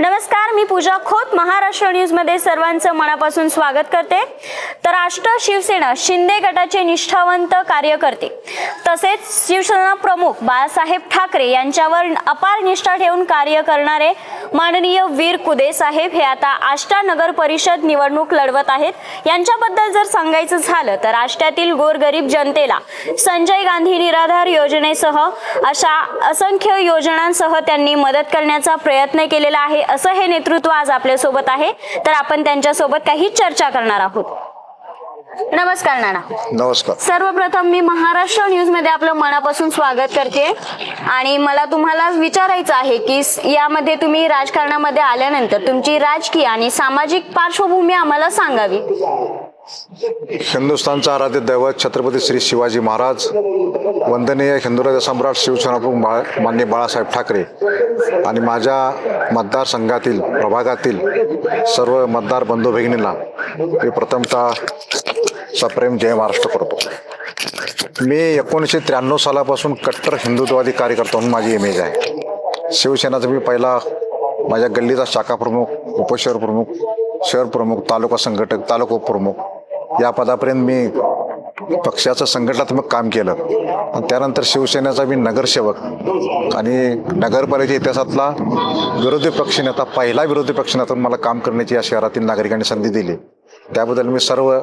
नमस्कार मी पूजा खो महाराष्ट्र न्यूजमध्ये सर्वांचं मनापासून स्वागत करते. तर राष्ट्र शिवसेना शिंदे गटाचे निष्ठावंत कार्यकर्ते तसेच शिवसेना प्रमुख बाळासाहेब ठाकरे यांच्यावर अपार निष्ठा ठेवून कार्य करणारे माननीय वीर कुदे साहेब हे आता आष्टा नगर परिषद निवडणूक लढवत आहेत. यांच्याबद्दल जर सांगायचं झालं तर आष्ट्यातील गोरगरीब जनतेला संजय गांधी निराधार योजनेसह अशा असंख्य योजनांसह त्यांनी मदत करण्याचा प्रयत्न केलेला आहे. असं हे नेतृत्व आज आपल्या आपल्यासोबत आहे. तर आपण त्यांच्यासोबत काही चर्चा करणार आहोत. नमस्कार नाना. नमस्कार. सर्वप्रथम मी महाराष्ट्र न्यूजमध्ये आपलं मनापासून स्वागत करते. आणि मला तुम्हाला विचारायचं आहे की यामध्ये तुम्ही राजकारणामध्ये आल्यानंतर तुमची राजकीय आणि सामाजिक पार्श्वभूमी आम्हाला सांगावी. हिंदुस्थानचा आराध्य दैवत छत्रपती श्री शिवाजी महाराज वंदनीय हिंदुराज सम्राट शिवसेनाप्रमुख बाळ मान्य बाळासाहेब ठाकरे आणि माझ्या मतदारसंघातील प्रभागातील सर्व मतदार बंधू भगिनींना मी प्रथमतः सप्रेम जय महाराष्ट्र करतो. मी एकोणीसशे त्र्याण्णव सालापासून कट्टर हिंदुत्ववादी कार्यकर्ता म्हणून माझी इमेज आहे. शिवसेनाचा मी पहिला माझ्या गल्लीचा शाखा प्रमुख उपशहर प्रमुख शहर प्रमुख तालुका संघटक तालुका प्रमुख या पदापर्यंत मी पक्षाचं संघटनात्मक काम केलं. आणि त्यानंतर शिवसेनेचा मी नगरसेवक आणि नगरपालिकेच्या इतिहासातला विरोधी पक्षनेता पहिला विरोधी पक्षनेता मला काम करण्याची या शहरातील नागरिकांनी संधी दिली. त्याबद्दल मी सर्व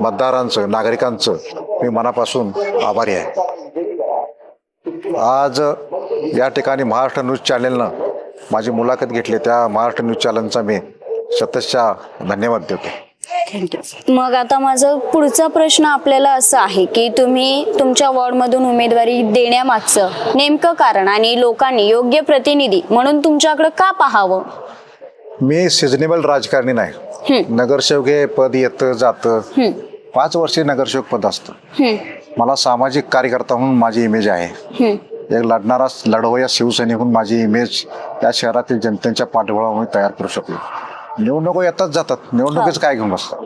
मतदारांचं नागरिकांचं मी मनापासून आभारी आहे. आज या ठिकाणी महाराष्ट्र न्यूज चॅनेलनं माझी मुलाखत घेतली. त्या महाराष्ट्र न्यूज चॅनलचा मी सततच्या धन्यवाद देतो. मग आता माझं पुढचा प्रश्न आपल्याला असं आहे की तुम्ही तुमच्या वॉर्डमधून उमेदवारी देण्यामागचं नेमकं कारण आणि लोकांनी योग्य प्रतिनिधी म्हणून तुमच्याकडे का पाहावं? मी सिजनेबल राजकारणी नाही. नगरसेवक हे पद येतं जातं. पाच वर्षे नगरसेवक पद असतं. मला सामाजिक कार्यकर्ता म्हणून माझी इमेज आहे. एक लढणारा लढवया शिवसैनिक म्हणून माझी इमेज या शहरातील जनतेच्या पाठबळावर तयार करू शकलो. निवडणुका येतात जातात. निवडणुकीच काय घेऊन बसतात?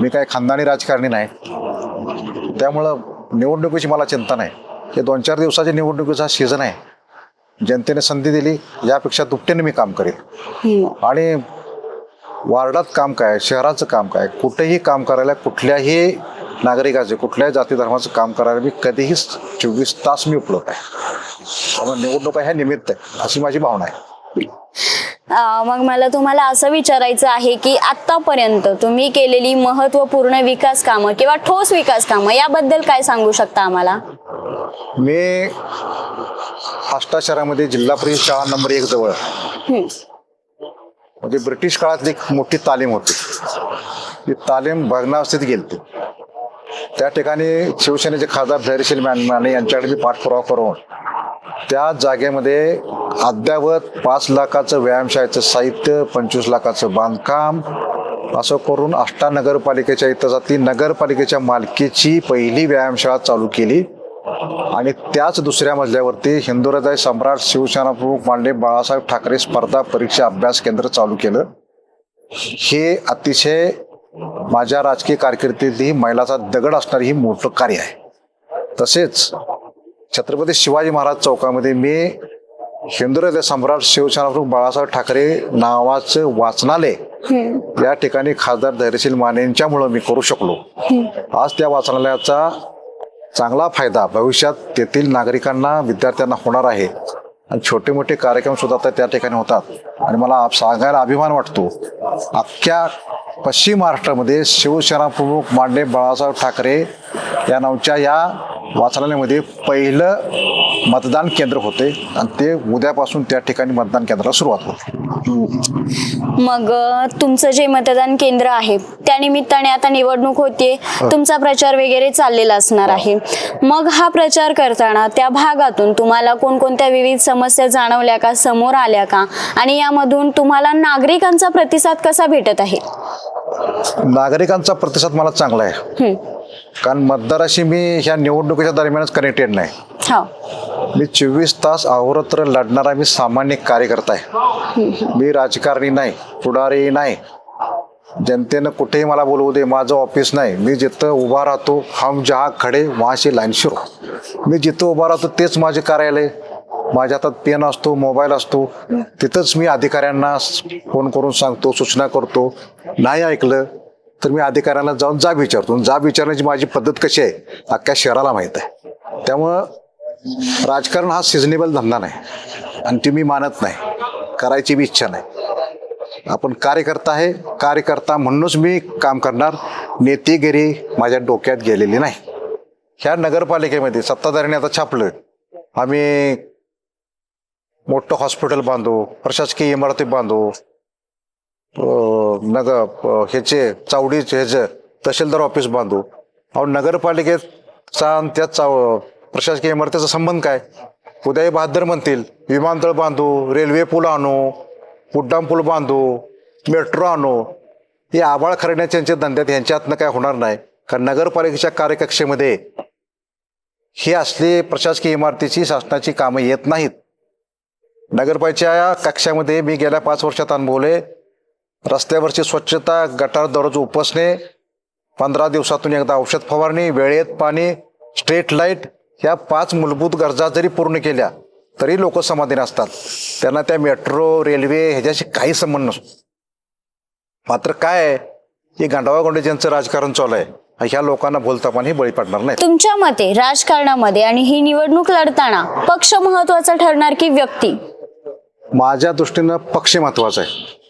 मी काय खानदानी राजकारणी नाही. त्यामुळं निवडणुकीची मला चिंता नाही. हे दोन चार दिवसाच्या निवडणुकीचा सीझन आहे. जनतेने संधी दिली यापेक्षा दुपटीने मी काम करेन. आणि वार्डात काम काय शहराचं काम काय कुठेही काम करायला कुठल्याही नागरिकाचे कुठल्याही जाती धर्माचं काम करायला मी कधीही चोवीस तास मी उपलब्ध आहे. त्यामुळे निवडणुका ह्या निमित्त आहे अशी माझी भावना आहे. मग मला तुम्हाला असं विचारायचं आहे की आतापर्यंत तुम्ही केलेली महत्त्वपूर्ण विकास कामं किंवा ठोस विकास कामं याबद्दल काय सांगू शकता आम्हाला? मी आष्टा शहरामध्ये जिल्हा परिषद शाळा नंबर एक जवळ. म्हणजे ब्रिटिश काळातली एक मोठी तालीम होती. ती तालीम भग्नावस्थेत गेलती. त्या ठिकाणी शिवसेनेचे खासदार धैर्यशील मॅन- माने यांच्याकडे मी पाठपुरावा करून त्या जागेमध्ये अद्यावत पाच लाखाचं व्यायामशाळेचं साहित्य पंचवीस लाखाचं बांधकाम असं करून आष्टा नगरपालिकेच्या इथं जाती नगरपालिकेच्या मालकीची पहिली व्यायामशाळा चालू केली. आणि त्याच दुसऱ्या मजल्यावरती हिंदू हृदय सम्राट शिवसेना प्रमुख मांडे बाळासाहेब ठाकरे स्पर्धा परीक्षा अभ्यास केंद्र चालू केलं. हे अतिशय माझ्या राजकीय कारकिर्दीतली मैलाचा दगड असणारी ही मोठं कार्य आहे. तसेच छत्रपती शिवाजी महाराज चौकामध्ये मी हिंदू हृदय सम्राट शिवसेना प्रमुख बाळासाहेब ठाकरे नावाचं वाचनालय या ठिकाणी खासदार धैर्यशील मानेंच्यामुळं मी करू शकलो. आज त्या वाचनालयाचा चांगला फायदा भविष्यात तेथील नागरिकांना विद्यार्थ्यांना होणार आहे. आणि छोटे मोठे कार्यक्रम सुद्धा त्या ठिकाणी होतात. आणि मला आप- सांगायला अभिमान वाटतो. अख्ख्या पश्चिम महाराष्ट्रामध्ये शिवसेना प्रमुख मांडे बाळासाहेब ठाकरे या नावच्या या वाचनालयामध्ये पहिलं मतदान केंद्र होते आणि ते उद्यापासून त्या ठिकाणी मतदान केंद्राला सुरुवात होते. मग तुमचं जे मतदान केंद्र आहे त्यानिमित्ताने आता निवडणूक होते तुमचा प्रचार वगैरे चाललेला असणार आहे. मग हा प्रचार करताना त्या भागातून तुम्हाला कोणकोणत्या विविध समस्या जाणवल्या का समोर आल्या का? आणि यामधून तुम्हाला नागरिकांचा प्रतिसाद कसा भेटत आहे? नागरिकांचा प्रतिसाद मला चांगला आहे. कारण मतदाराशी मी ह्या निवडणुकीच्या दरम्यानच कनेक्टेड नाही. मी चोवीस तास अहोरात्र लढणारा मी सामान्य कार्यकर्ता आहे. मी राजकारणी नाही पुढारी नाही. जनतेनं कुठेही मला बोलवू दे माझं ऑफिस नाही. मी जिथं उभा राहतो हम जहा खडे वहाशी लाईन शिरो. मी जिथं उभा राहतो तेच माझे कार्यालय. माझ्या हातात पेन असतो मोबाईल असतो तिथंच मी अधिकाऱ्यांना फोन करून सांगतो सूचना करतो. नाही ऐकलं तर मी अधिकाऱ्यांना जाऊन जाब विचारतो. जाब विचारण्याची माझी पद्धत कशी आहे अख्ख्या शहराला माहीत आहे. त्यामुळं राजकारण हा सिजनेबल धंदा नाही. आणि ती मी मानत नाही. करायची बी इच्छा नाही. आपण कार्यकर्ता आहे कार्यकर्ता म्हणूनच मी काम करणार. नेतेगिरी माझ्या डोक्यात गेलेली नाही. ह्या नगरपालिकेमध्ये सत्ताधाऱ्यांनी आता छापलं. आम्ही मोठं हॉस्पिटल बांधू प्रशासकीय इमारती बांधू नग ह्याचे चावडीचे ह्याचे तहसीलदार ऑफिस बांधू. अहो नगरपालिकेचा आणि त्या चाव प्रशासकीय इमारतीचा संबंध काय? उद्याही बहादर म्हणतील विमानतळ बांधू रेल्वे पूल आणू उड्डाण पूल बांधू मेट्रो आणू. हे आबाळ खरण्याच्या यांच्या धंद्यात यांच्यातनं काय होणार नाही. कारण नगरपालिकेच्या कार्यकक्षेमध्ये ही असले प्रशासकीय इमारतीची शासनाची कामं येत नाहीत. नगरपालिकेच्या कक्षामध्ये मी गेल्या पाच वर्षात अनुभवले. रस्त्यावरची स्वच्छता गटार दररोज उपसणे पंधरा दिवसातून एकदा औषध फवारणी वेळेत पाणी स्ट्रीट लाइट ह्या पाच मूलभूत गरजा जरी पूर्ण केल्या तरी लोक समाधी असतात. त्यांना त्या मेट्रो रेल्वे ह्याच्याशी काही संबंध नसतो. मात्र काय आहे हे गांडावा ज्यांचं राजकारण चालू आहे ह्या लोकांना बोलता पण बळी पडणार नाही तुमच्या मते राजकारणामध्ये आणि ही निवडणूक लढताना पक्ष महत्त्वाचा ठरणार की व्यक्ती? माझ्या दृष्टीनं पक्ष महत्त्वाचा आहे.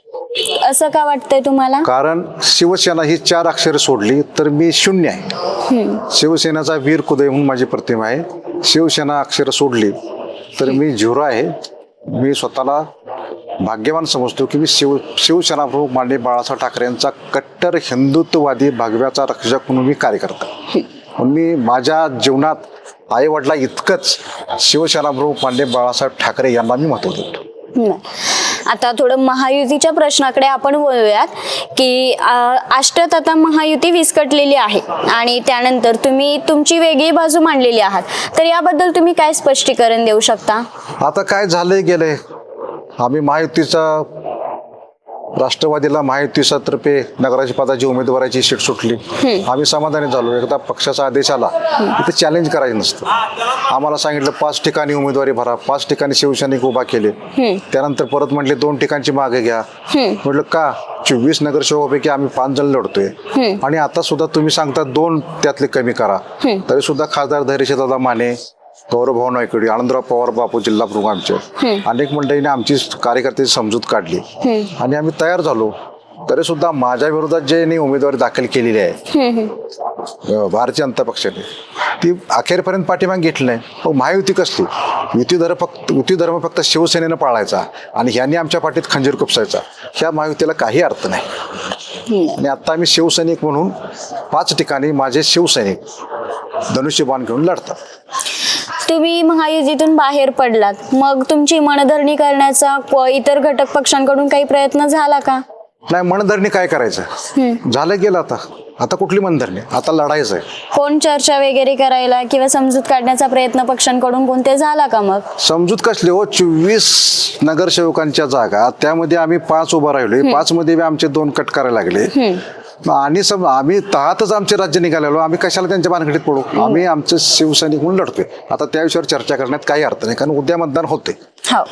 असं का वाटतंय तुम्हाला? कारण शिवसेना ही चार अक्षरे सोडली तर मी शून्य आहे. शिवसेनेचा वीर कुदय म्हणून माझी प्रतिमा आहे. शिवसेना अक्षरं सोडली तर मी झिरो आहे. मी स्वतःला भाग्यवान समजतो की मी शिव शिवसेना प्रमुख माननीय बाळासाहेब ठाकरे यांचा कट्टर हिंदुत्ववादी भगव्याचा रक्षक म्हणून मी कार्य करतो म्हणून मी माझ्या जीवनात आई वडिला इतकंच शिवसेना प्रमुख माननीय बाळासाहेब ठाकरे यांना मी महत्त्व देतो. आता थोडं महायुतीच्या प्रश्नाकडे आपण बोलूयात की अष्टत आष्ट्यात आता महायुती विस्कटलेली आहे आणि त्यानंतर तुम्ही तुमची वेगळी बाजू मांडलेली आहात. तर याबद्दल तुम्ही काय स्पष्टीकरण देऊ शकता? आता काय झालंय गेले आम्ही महायुतीचा राष्ट्रवादीला महायुतीचा तर्फे नगराची पदाची उमेदवाराची सीट सुटली. आम्ही समाधानी झालो. एकदा पक्षाचा आदेश आला तिथे चॅलेंज करायचं नसतं. आम्हाला सांगितलं पाच ठिकाणी उमेदवारी भरा पाच ठिकाणी शिवसैनिक उभा केले. त्यानंतर परत म्हटले दोन ठिकाणची मागे घ्या. म्हटलं का? चोवीस नगरसेवकापैकी आम्ही पाच जण लढतोय. आणि आता सुद्धा तुम्ही सांगता दोन त्यातले कमी करा. तरी सुद्धा खासदार धैर्यशील दादा माने गौरव नायकडे आनंदराव पवार बापू जिल्हा प्रमुख आमचे. अनेक मंडळीने आमची कार्यकर्त्याची समजूत काढली. आणि आम्ही तयार झालो. तरी सुद्धा माझ्या विरोधात जे उमेदवारी दाखल केलेली आहे भारतीय जनता पक्षाने ती अखेरपर्यंत पाठीमागे घेतली नाही. मग महायुती कसली? युती धर्म फक्त युती धर्म फक्त शिवसेनेनं पाळायचा आणि ह्यांनी आमच्या पाठीत खंजीर खुपसायचा ह्या महायुतीला काही अर्थ नाही. आणि आता आम्ही शिवसैनिक म्हणून पाच ठिकाणी माझे शिवसैनिक धनुष्यबाण घेऊन लढतात. तुम्ही महायुतीतून बाहेर पडलात. मग तुमची मनधरणी करण्याचा इतर घटक पक्षांकडून काही प्रयत्न झाला का? नाही मनधरणी काय करायचं? झालं गेलं आता. आता कुठली मनधरणी? आता लढायचं आहे कोण चर्चा वगैरे करायला किंवा समजूत काढण्याचा प्रयत्न पक्षांकडून कोणते झाला का मग? समजूत कसली हो? चोवीस नगरसेवकांच्या जागा. त्यामध्ये आम्ही पाच उभं राहिलोय. पाच मध्ये आमचे दोन कट करायला लागले. आणि सम आम्ही तहातच आमचे राज्य निघालेलो. आम्ही कशाला त्यांच्या भानगडीत पडू? आम्ही आमचे शिवसैनिक म्हणून लढतोय. आता त्या विषयावर चर्चा करण्यात काही अर्थ नाही कारण उद्या मतदान होते हो.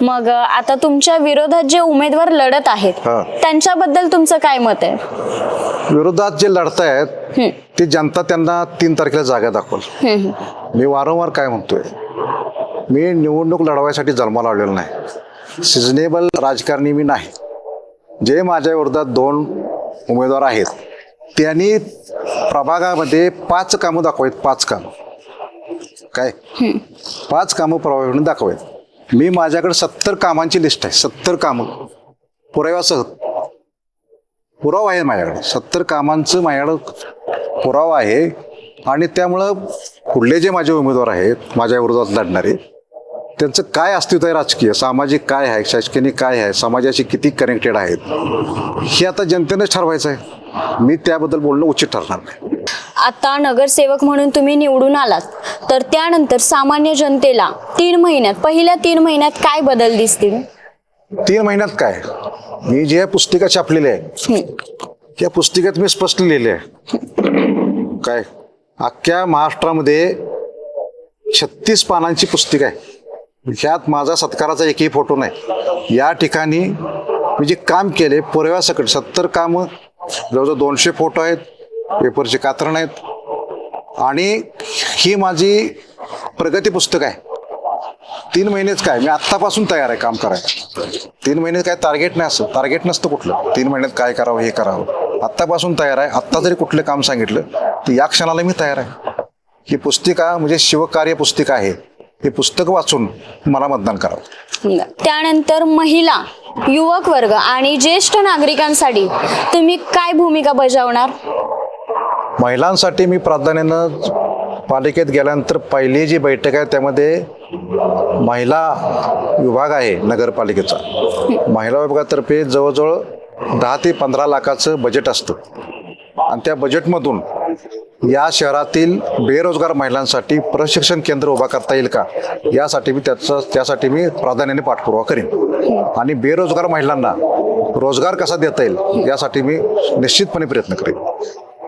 मग आता तुमच्या विरोधात जे उमेदवार लढत आहेत हा. त्यांच्याबद्दल तुमचं काय मत आहे? विरोधात जे लढतायत ते जनता त्यांना तीन तारखेला जागा दाखवल. मी वारंवार काय म्हणतोय? मी निवडणूक लढवायसाठी जन्माला आलेलो नाही. सिजनेबल राजकारणी मी नाही. जे माझ्या विरोधात दोन उमेदवार आहेत. त्यांनी प्रभागामध्ये पाच कामं दाखवायत पाच कामं. काय? पाच कामं प्रभागाकडून दाखवायत. मी माझ्याकडे सत्तर कामांची लिस्ट आहे सत्तर कामं. पुराव्यासह. पुरावा आहे माझ्याकडे. सत्तर कामांचं माझ्याकडं पुरावा आहे. आणि त्यामुळं पुढले जे माझे उमेदवार आहेत माझ्या विरोधात लढणारे त्यांचं काय अस्तित्व आहे राजकीय? सामाजिक काय आहे? शैक्षणिक काय आहे? समाजाशी किती कनेक्टेड आहेत? हे आता जनतेनेच ठरवायचं आहे मी त्याबद्दल बोलणं उचित ठरणार नाही. आता नगरसेवक म्हणून तुम्ही निवडून आलात. तर त्यानंतर सामान्य जनतेला तीन महिन्यात पहिल्या तीन महिन्यात काय बदल दिसतील? तीन महिन्यात काय? मी जे पुस्तिका छापलेली आहे त्या पुस्तिकेत मी स्पष्ट लिहिले आहे काय? अख्ख्या महाराष्ट्रामध्ये छत्तीस पानांची पुस्तिका आहे. ह्यात माझा सत्काराचा एकही फोटो नाही. या ठिकाणी मी जे काम केले पुराव्यासकट सत्तर कामं जवळजवळ दोनशे फोटो आहेत पेपरचे कात्रण आहेत. आणि ही माझी प्रगती पुस्तक आहे. तीन महिनेच काय मी आत्तापासून तयार आहे काम करायला. तीन महिने काय टार्गेट नाही असं. टार्गेट नसतं कुठलं. तीन महिन्यात काय करावं हे करावं. आत्तापासून तयार आहे. आत्ता जरी कुठलं काम सांगितलं तर या क्षणाला मी तयार आहे. ही पुस्तिका म्हणजे शिवकार्य पुस्तिका आहे. हे पुस्तक वाचून मला मतदान करावं. त्यानंतर महिला युवक वर्ग आणि ज्येष्ठ नागरिकांसाठी तुम्ही काय भूमिका बजावणार? महिलांसाठी मी प्राधान्यानं पालिकेत गेल्यानंतर पहिली जी बैठक आहे त्यामध्ये महिला विभाग आहे नगरपालिकेचा. महिला विभागातर्फे जवळजवळ दहा ते पंधरा लाखाचं बजेट असतं. आणि त्या बजेटमधून या शहरातील बेरोजगार महिलांसाठी प्रशिक्षण केंद्र उभा करता येईल का? यासाठी मी त्याचं त्यासाठी मी प्राधान्याने पाठपुरावा करीन. आणि बेरोजगार महिलांना रोजगार कसा देता येईल यासाठी मी निश्चितपणे प्रयत्न करेन.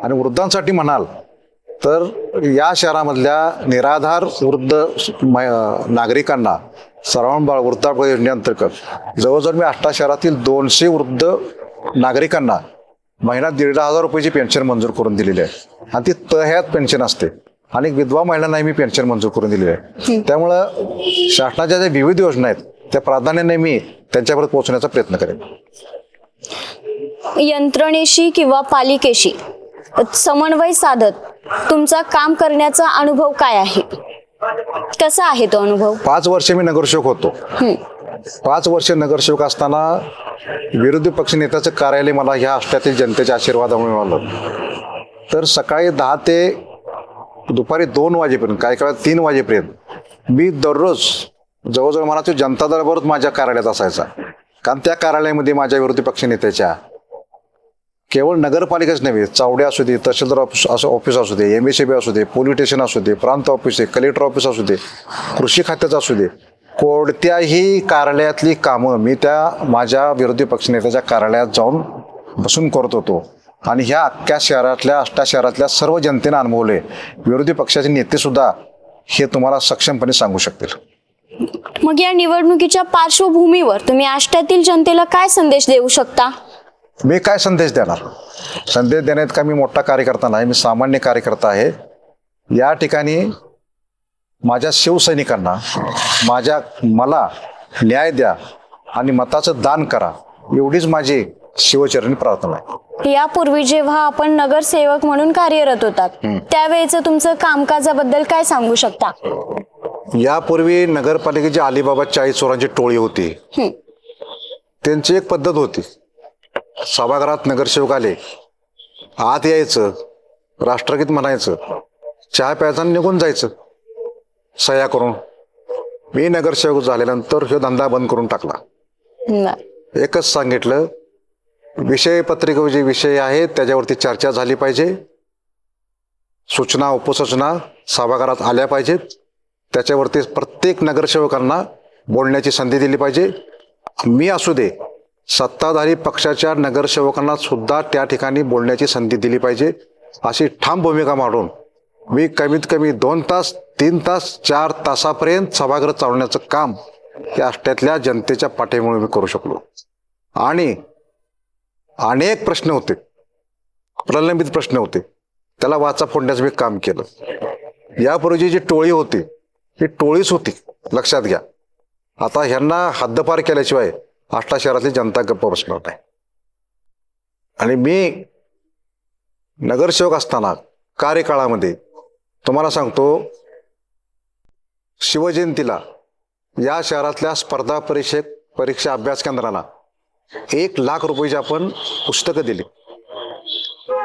आणि वृद्धांसाठी म्हणाल तर या शहरामधल्या निराधार वृद्ध म- नागरिकांना बाळ वृद्धापकाळ योजनेअंतर्गत जवळजवळ मी आष्टा शहरातील दोनशे वृद्ध नागरिकांना महिना दीड हजार रुपयाची पेन्शन मंजूर करून दिलेली आहे. आणि ती तह्यात पेन्शन असते. आणि विधवा महिलांनाही मी पेन्शन मंजूर करून दिलेली आहे. त्यामुळं शासनाच्या ज्या विविध योजना आहेत त्या प्राधान्याने मी त्यांच्यापर्यंत पोहोचण्याचा प्रयत्न करेन. यंत्रणेशी किंवा पालिकेशी समन्वय साधत तुमचा काम करण्याचा अनुभव काय आहे? कसा आहे तो अनुभव? पाच वर्ष मी नगरसेवक होतो. पाच वर्ष नगरसेवक असताना विरोधी पक्ष नेत्याचं कार्यालय मला ह्या आष्ट्यातील जनतेच्या आशीर्वादामुळे मिळालं. तर सकाळी दहा ते दुपारी दोन वाजेपर्यंत काही काळात तीन वाजेपर्यंत मी दररोज जवळजवळ मला तो जनता दरबारच माझ्या कार्यालयात असायचा. कारण त्या कार्यालयामध्ये माझ्या विरोधी पक्ष नेत्याच्या केवळ नगरपालिकाच नव्हे चावडे असू दे तहसीलदार ऑफिस असं ऑफिस असू दे एम एस बी असू दे पोलीस स्टेशन असू दे प्रांत ऑफिस आहे कलेक्टर ऑफिस असू दे कृषी खात्याचं असू दे कोणत्याही कार्यालयातली कामं मी त्या माझ्या विरोधी पक्षनेत्याच्या कार्यालयात जाऊन बसून करत होतो. आणि ह्या अख्ख्या शहरातल्या अष्टा शहरातल्या सर्व जनतेनं अनुभवले. विरोधी पक्षाचे नेते सुद्धा हे तुम्हाला सक्षमपणे सांगू शकतील. मग या निवडणुकीच्या पार्श्वभूमीवर तुम्ही आष्ट्यातील जनतेला काय संदेश देऊ शकता? मी काय संदेश देणार? संदेश देण्यात का मी मोठा कार्यकर्ता नाही मी सामान्य कार्यकर्ता आहे. या ठिकाणी माझ्या शिवसैनिकांना माझ्या मला न्याय द्या आणि मताचं दान करा. एवढीच माझी शिवचरणी प्रार्थना आहे. यापूर्वी जेव्हा आपण नगरसेवक म्हणून कार्यरत होतात त्यावेळेचं तुमचं कामकाजाबद्दल काय सांगू शकता? यापूर्वी नगरपालिकेची अलिबाबा चाळीस चोरांची टोळी होती. त्यांची एक पद्धत होती. सभागृहात नगरसेवक आले. आत यायचं राष्ट्रगीत म्हणायचं चहा प्यायचा निघून जायचं. सह्या करून मी नगरसेवक झाल्यानंतर हे धंदा बंद करून टाकला. एकच सांगितलं विषय पत्रिका जे विषय आहेत त्याच्यावरती चर्चा झाली पाहिजे. सूचना उपसूचना सभागृहात आल्या पाहिजेत. त्याच्यावरती प्रत्येक नगरसेवकांना बोलण्याची संधी दिली पाहिजे. मी असू दे सत्ताधारी पक्षाच्या नगरसेवकांना सुद्धा त्या ठिकाणी बोलण्याची संधी दिली पाहिजे. अशी ठाम भूमिका मांडून मी कमीत कमी दोन तास तीन तास चार तासापर्यंत सभागृह चालवण्याचं काम या आष्ट्यातल्या जनतेच्या पाठीमुळे मी करू शकलो. आणि अनेक प्रश्न होते. प्रलंबित प्रश्न होते. त्याला वाचा फोडण्याचं मी काम केलं. यापूर्वीची जी टोळी होती ही टोळीच होती. लक्षात घ्या. आता ह्यांना हद्दपार केल्याशिवाय आष्टा शहरातली जनता गप्प बसणार नाही. आणि मी नगरसेवक असताना कार्यकाळामध्ये तुम्हाला सांगतो शिवजयंतीला या शहरातल्या स्पर्धा परीक्षक परीक्षा अभ्यास केंद्राला एक लाख रुपयाची आपण पुस्तकं दिली.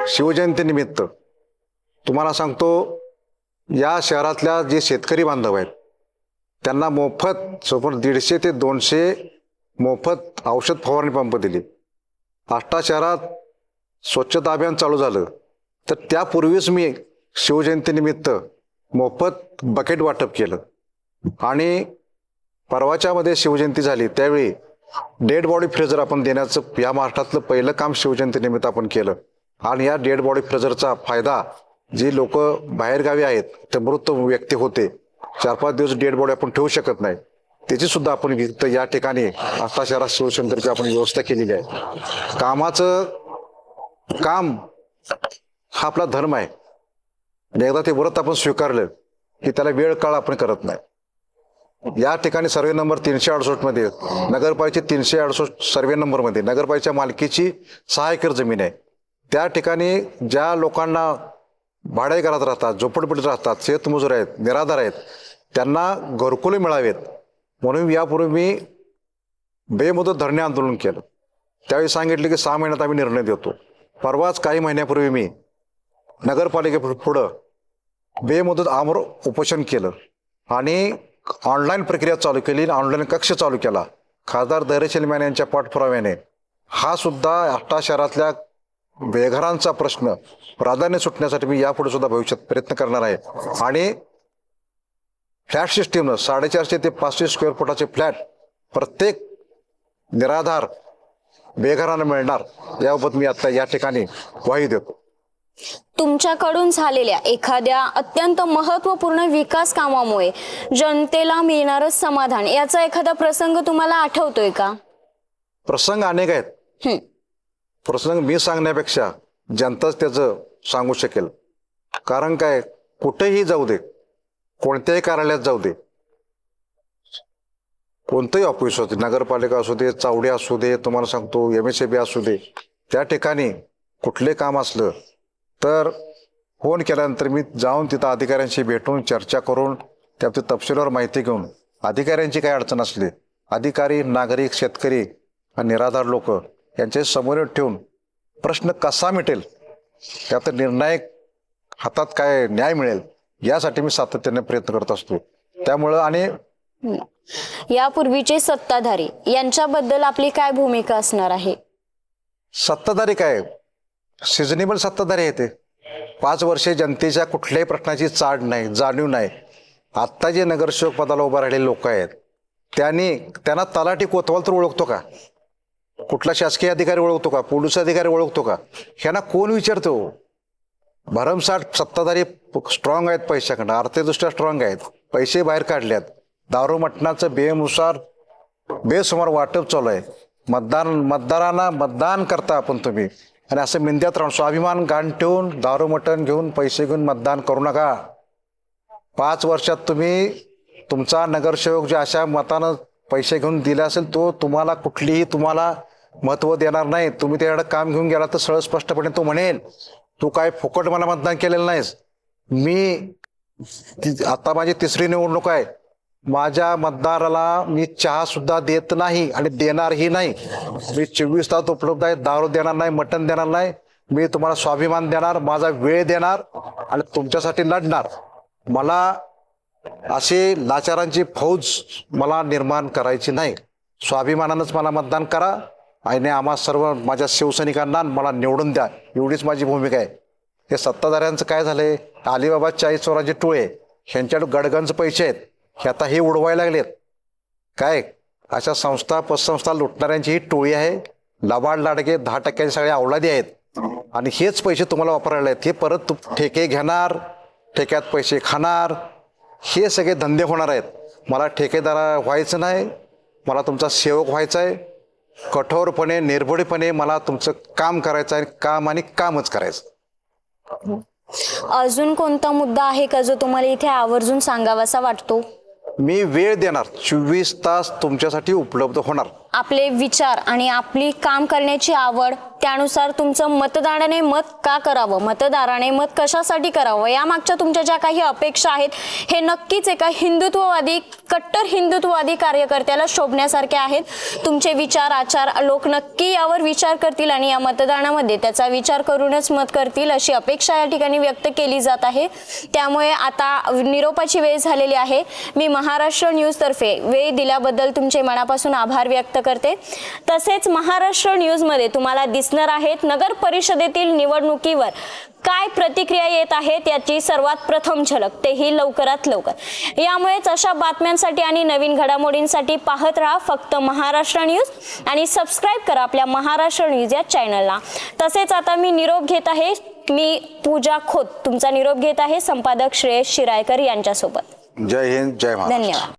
शिवजयंतीनिमित्त तुम्हाला सांगतो या शहरातल्या जे शेतकरी बांधव आहेत त्यांना मोफत सोबत दीडशे ते दोनशे मोफत औषध फवारणी पंप दिली. आष्टा शहरात स्वच्छता अभियान चालू झालं. तर त्यापूर्वीच मी शिवजयंतीनिमित्त मोफत बकेट वाटप केलं. आणि परवाच्यामध्ये शिवजयंती झाली त्यावेळी डेड बॉडी फ्रेझर आपण देण्याचं या महाराष्ट्रातलं पहिलं काम शिवजयंतीनिमित्त आपण केलं. आणि या डेड बॉडी फ्रेझरचा फायदा जी लोक बाहेरगावी आहेत ते मृत व्यक्ती होते चार पाच दिवस डेड बॉडी आपण ठेवू शकत नाही. त्याची सुद्धा आपण या ठिकाणी आता शहरात शिवशंकरची आपण व्यवस्था केलेली आहे. कामाचं काम हा आपला धर्म आहे. आणि एकदा ते व्रत आपण स्वीकारलं की त्याला वेळ काळ आपण करत नाही. या ठिकाणी सर्वे नंबर तीनशे अडुसष्टमध्ये नगरपालिकेची तीनशे अडुसष्ट सर्वे नंबरमध्ये नगरपालिकेच्या मालकीची सहा एकर जमीन आहे. त्या ठिकाणी ज्या लोकांना भाडे घरात राहतात झोपडपट्टीत राहतात शेतमजूर आहेत निराधार आहेत त्यांना घरकुले मिळावेत. म्हणून यापूर्वी मी बेमुदत धरणे आंदोलन केलं. त्यावेळी सांगितले की सहा महिन्यात आम्ही निर्णय देतो. परवाच काही महिन्यापूर्वी मी नगरपालिके पुढं बेमुदत आमर उपोषण केलं. आणि ऑनलाईन प्रक्रिया चालू केली ऑनलाईन कक्ष चालू केला. खासदार दरेशलमॅन यांच्या पाठपुराव्याने. हा सुद्धा आष्टा शहरातल्या बेघरांचा प्रश्न. प्राधान्य सुटण्यासाठी मी यापुढे सुद्धा भविष्यात प्रयत्न करणार आहे. आणि फ्लॅट सिस्टीमनं साडेचारशे ते पाचशे स्क्वेअर फुटाचे फ्लॅट प्रत्येक निराधार बेघरांना मिळणार याबाबत मी आता या ठिकाणी ग्वाही देतो. तुमच्याकडून झालेल्या एखाद्या अत्यंत महत्त्वपूर्ण विकास कामामुळे जनतेला मिळणारं समाधान याचा एखादा प्रसंग तुम्हाला आठवतोय का? प्रसंग अनेक आहेत. हं. प्रसंग मी सांगण्यापेक्षा जनताच त्याचं सांगू शकेल. कारण काय? कुठेही जाऊ दे. कोणत्याही कार्यालयात जाऊ दे. कोणतंही ऑफिस होते नगरपालिका असू दे चावडी असू दे तुम्हाला सांगतो एम एस बी असू दे. त्या ठिकाणी कुठले काम असलं तर फोन केल्यानंतर मी जाऊन तिथं अधिकाऱ्यांशी भेटून चर्चा करून त्याबाबतीत तपशीलवार माहिती घेऊन अधिकाऱ्यांची काय अडचण असली अधिकारी नागरिक शेतकरी आणि निराधार लोक यांचे समोर ठेवून प्रश्न कसा मिटेल त्यात निर्णायक हातात काय न्याय मिळेल यासाठी मी सातत्याने प्रयत्न करत असतो. त्यामुळं आणि यापूर्वीचे सत्ताधारी यांच्याबद्दल आपली काय भूमिका असणार आहे? सत्ताधारी काय? सिजनेबल सत्ताधारी आहे ते. पाच वर्षे जनतेच्या कुठल्याही प्रश्नाची चाड नाही जाणीव नाही. आत्ता जे नगरसेवक पदाला उभा राहिलेले लोक आहेत त्यांनी त्यांना तलाठी कोतवाल तर ओळखतो का? कुठला शासकीय अधिकारी ओळखतो का? पोलीस अधिकारी ओळखतो का? ह्यांना कोण विचारतो? भरमसाठ सत्ताधारी स्ट्रॉंग आहेत पैशाकडनं आर्थिकदृष्ट्या स्ट्रॉंग आहेत. पैसे बाहेर काढल्यात. दारू मटणाचं बेनुसार बेसुमार वाटप चालू आहे. मतदान मतदारांना मतदान करता आपण तुम्ही. आणि असं मिंद्यात राहून स्वाभिमान गाण ठेवून दारू मटण घेऊन पैसे घेऊन मतदान करू नका. पाच वर्षात तुम्ही तुमचा नगरसेवक जे अशा मतानं पैसे घेऊन दिले असेल तो तुम्हाला कुठलीही तुम्हाला महत्त्व देणार नाही. तुम्ही त्याकडे काम घेऊन गेला तर सरळ स्पष्टपणे तो म्हणेल तू काय फुकट मला मतदान केलेलं नाहीस. मी आता माझी तिसरी निवडणूक आहे. माझ्या मतदाराला मी चहा सुद्धा देत नाही आणि देणारही नाही. मी चोवीस तास उपलब्ध आहे दारू देणार नाही मटण देणार नाही. मी तुम्हाला स्वाभिमान देणार माझा वेळ देणार आणि तुमच्यासाठी लढणार. मला असे लाचारांची फौज मला निर्माण करायची नाही. स्वाभिमानानंच मला मतदान करा आणि आम्हा सर्व माझ्या शिवसैनिकांना मला निवडून द्या. एवढीच माझी भूमिका आहे. हे सत्ताधाऱ्यांचं काय झालंय? अलिबाबा चाळीस चोराचे टोळे. ह्यांच्याकडे गडगंज पैसे आहेत. हे आता हे उडवायला लागलेत. काय? अशा संस्था पतसंस्था लुटणाऱ्यांची ही टोळी आहे. लबाड लाडके दहा टक्क्याचे सगळे अवलादी आहेत. आणि हेच पैसे तुम्हाला वापरायला आहेत हे परत तू ठेके घेणार ठेक्यात पैसे खाणार हे सगळे धंदे होणार आहेत. मला ठेकेदार व्हायचं नाही मला तुमचा सेवक व्हायचा आहे. कठोरपणे निर्भीडपणे मला तुमचं काम करायचं आहे काम आणि कामच करायचं अजून कोणता मुद्दा आहे का जो तुम्हाला इथे आवर्जून सांगावासा वाटतो? मी वेळ देणार चोवीस तास तुमच्यासाठी उपलब्ध होणार. आपले विचार आणि आपली काम करण्याची आवड त्यानुसार तुमचं मतदाराने मत का करावं? मतदाराने मत कशासाठी करावं? यामागच्या तुमच्या ज्या काही अपेक्षा आहेत हे नक्कीच एका हिंदुत्ववादी कट्टर हिंदुत्ववादी कार्यकर्त्याला शोभण्यासारखे आहेत. तुमचे विचार आचार लोक नक्की यावर विचार करतील आणि या मतदानामध्ये त्याचा विचार करूनच मत करतील अशी अपेक्षा या ठिकाणी व्यक्त केली जात आहे. त्यामुळे आता निरोपाची वेळ झालेली आहे. मी महाराष्ट्र न्यूजतर्फे वेळ दिल्याबद्दल तुमचे मनापासून आभार व्यक्त करते. तसेच महाराष्ट्र न्यूजमध्ये तुम्हाला दिसणार आहेत नगर परिषदेतील निवडणुकीवर काय प्रतिक्रिया येत आहेत याची सर्वात प्रथम झलक. तेही लवकरात लवकर. यामुळेच अशा बातम्यांसाठी आणि नवीन घडामोडींसाठी पाहत राहा फक्त महाराष्ट्र न्यूज आणि सबस्क्राईब करा आपल्या महाराष्ट्र न्यूज या चॅनलला. तसेच आता मी निरोप घेत आहे. मी पूजा खोत तुमचा निरोप घेत आहे. संपादक श्रेयस शिरायकर यांच्यासोबत. जय हिंद जय धन्यवाद.